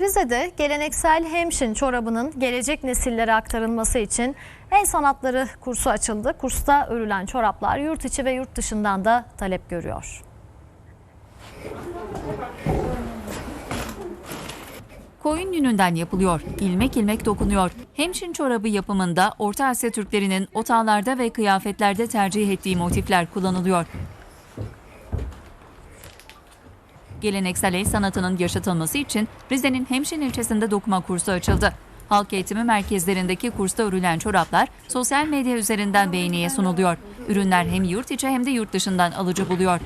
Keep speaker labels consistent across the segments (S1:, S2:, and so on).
S1: Rize'de geleneksel hemşin çorabının gelecek nesillere aktarılması için el sanatları kursu açıldı. Kursta örülen çoraplar yurt içi ve yurt dışından da talep görüyor.
S2: Koyun yününden yapılıyor, ilmek ilmek dokunuyor. Hemşin çorabı yapımında Orta Asya Türklerinin otağlarda ve kıyafetlerde tercih ettiği motifler kullanılıyor. Geleneksel el sanatının yaşatılması için Rize'nin Hemşin ilçesinde dokuma kursu açıldı. Halk eğitimi merkezlerindeki kursta örülen çoraplar sosyal medya üzerinden beğeniye sunuluyor. Ürünler hem yurt içi hem de yurt dışından alıcı buluyor.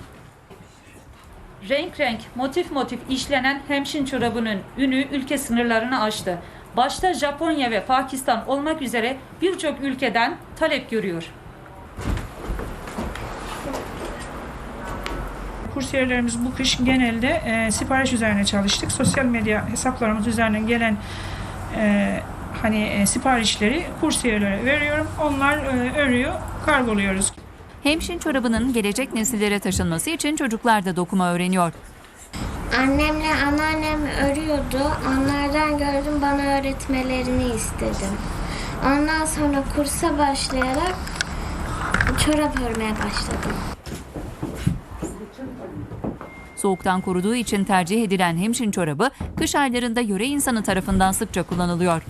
S3: Renk renk, motif motif işlenen hemşin çorabının ünü ülke sınırlarını aştı. Başta Japonya ve Pakistan olmak üzere birçok ülkeden talep görüyor.
S4: Kursiyerlerimiz bu kış genelde e, sipariş üzerine çalıştık. Sosyal medya hesaplarımız üzerinden gelen e, hani e, siparişleri kursiyerlere veriyorum. Onlar e, örüyor, kargoluyoruz.
S2: Hemşin çorabının gelecek nesillere taşınması için çocuklar da dokuma öğreniyor.
S5: Annemle anneannem örüyordu. Onlardan gördüm bana öğretmelerini istedim. Ondan sonra kursa başlayarak çorap örmeye başladım.
S2: Soğuktan koruduğu için tercih edilen hemşin çorabı kış aylarında yöre insanı tarafından sıkça kullanılıyor.